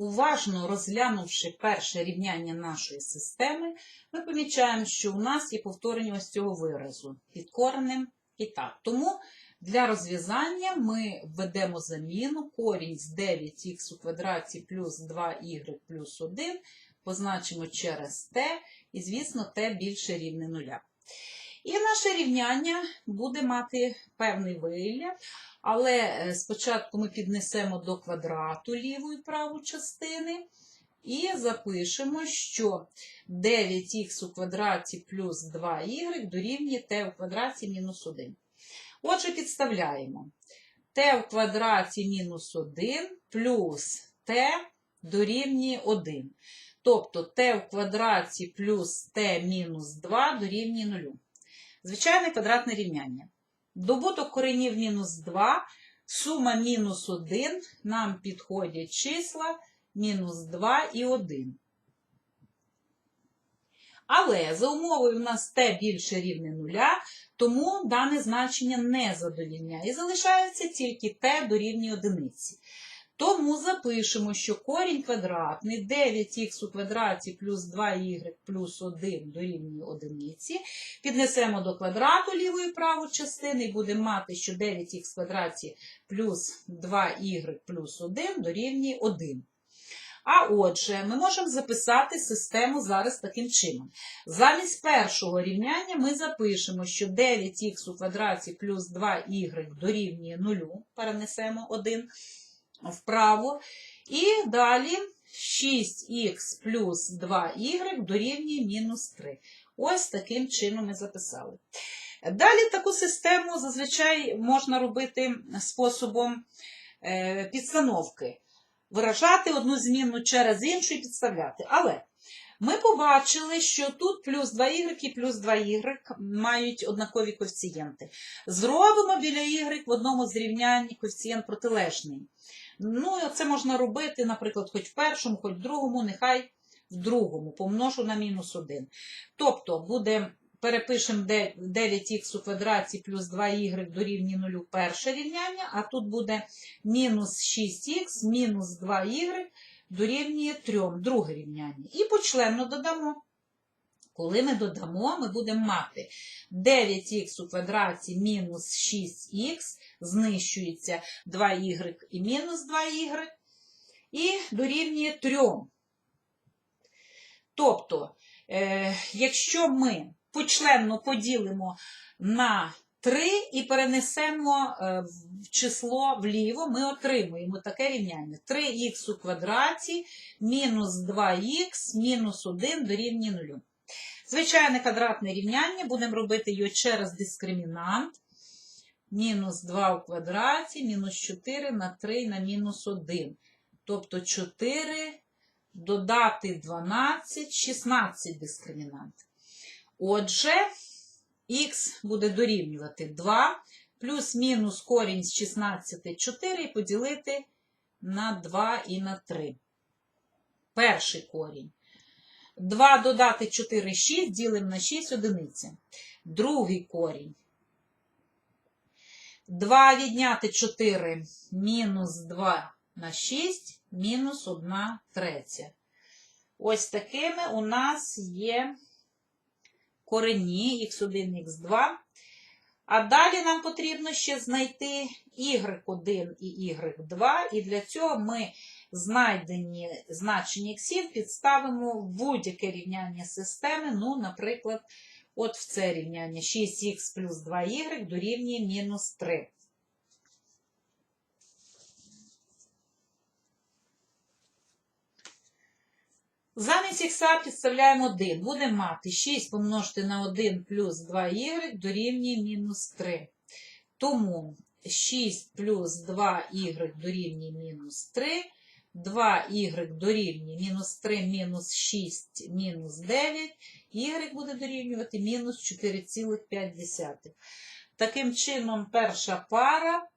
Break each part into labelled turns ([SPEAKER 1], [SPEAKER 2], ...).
[SPEAKER 1] Уважно розглянувши перше рівняння нашої системи, ми помічаємо, що у нас є повторення ось цього виразу під коренем і так. Тому для розв'язання ми введемо заміну корінь з 9х у квадраті плюс 2y плюс 1, позначимо через t, і, звісно, t більше рівне нуля. І наше рівняння буде мати певний вигляд, але е, спочатку ми піднесемо до квадрату ліву і праву частини і запишемо, що 9х у квадраті плюс 2y дорівнює t у квадраті мінус 1. Отже, підставляємо t в квадраті мінус 1 плюс t дорівнює 1. Тобто t в квадраті плюс t мінус 2 дорівнює 0. Звичайне квадратне рівняння. Добуток коренів мінус 2, сума мінус 1, нам підходять числа мінус 2 і 1. Але за умовою в нас t більше рівне 0, тому дане значення не задовільняє. І залишається тільки t дорівнює одиниці. Тому запишемо, що корінь квадратний 9х у квадраті плюс 2y плюс 1 дорівнює одиниці. Піднесемо до квадрату ліву і праву частини і будемо мати, що 9х в квадраті плюс 2y плюс 1 дорівнює 1. А отже, ми можемо записати систему зараз таким чином. Замість першого рівняння ми запишемо, що 9х у квадраті плюс 2y дорівнює 0, перенесемо 1 вправо. І далі 6х плюс 2y дорівнює мінус 3. Ось таким чином ми записали. Далі таку систему зазвичай можна робити способом е, підстановки. Виражати одну змінну через іншу і підставляти. Але ми побачили, що тут плюс 2y плюс 2y мають однакові коефіцієнти. Зробимо біля y в одному з рівнянь коефіцієнт протилежний. Ну, це можна робити, наприклад, хоч в першому, хоч в другому, нехай в другому, помножу на мінус 1. Тобто буде, перепишемо 9х у квадраті плюс 2y дорівнює 0 перше рівняння, а тут буде мінус 6х мінус 2y дорівнює 3, друге рівняння. І почленно додамо. Коли ми додамо, ми будемо мати 9х у квадраті мінус 6х, знищується 2y і мінус 2y, і дорівнює 3. Тобто, е, якщо ми почленно поділимо на 3 і перенесемо е, в число вліво, ми отримуємо таке рівняння. 3х у квадраті мінус 2х мінус 1 дорівнює 0. Звичайне квадратне рівняння, будемо робити його через дискримінант. Мінус 2 у квадраті, мінус 4 на 3 на мінус 1. Тобто 4 додати 12, 16 дискримінант. Отже, х буде дорівнювати 2 плюс-мінус корінь з 16 4 поділити на 2 і на 3. Перший корінь. 2 додати 4 6, ділимо на 6 одиниця. Другий корінь. 2 відняти 4 мінус 2 на 6, мінус 1 третя. Ось такими у нас є корені х1, х2. А далі нам потрібно ще знайти y1 і y2, і для цього ми знайдені значення х підставимо в будь-яке рівняння системи, ну, наприклад, от в це рівняння 6х плюс 2y дорівнює мінус 3. Замість х підставляємо 1. Будемо мати 6 помножити на 1 плюс 2y дорівнює мінус 3. Тому 6 плюс 2y дорівнює мінус 3. 2y дорівнює мінус 3, мінус 6, мінус 9. Y буде дорівнювати мінус 4,5. Таким чином, перша пара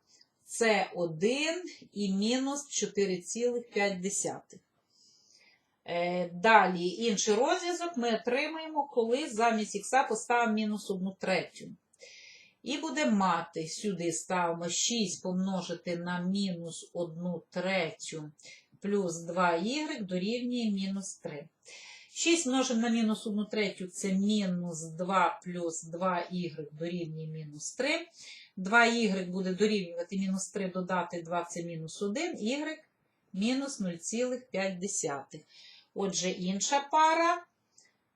[SPEAKER 1] це 1 і мінус 4,5. Е, Далі інший розв'язок ми отримаємо, коли замість х поставимо мінус 1 третю. І будемо мати, сюди ставимо 6 помножити на мінус 1 третю плюс 2y дорівнює мінус 3. 6 множимо на мінус 1 третю це мінус 2 плюс 2y дорівнює мінус 3. 2y буде дорівнювати мінус 3 додати 2 це мінус 1, y мінус 0,5. Отже, інша пара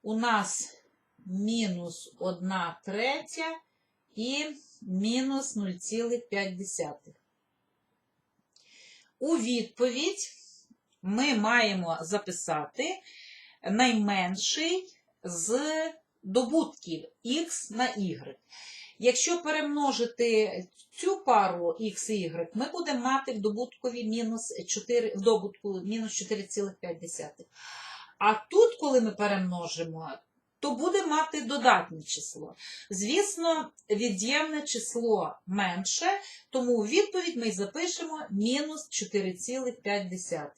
[SPEAKER 1] у нас мінус 1 третя і мінус 0,5. У відповідь ми маємо записати найменший з добутків x на y. Якщо перемножити цю пару x і y, ми будемо мати в добуткові мінус 4, в добутку мінус 4,5. А тут, коли ми перемножимо, то буде мати додатнє число. Звісно, від'ємне число менше, тому у відповідь ми запишемо мінус 4,5.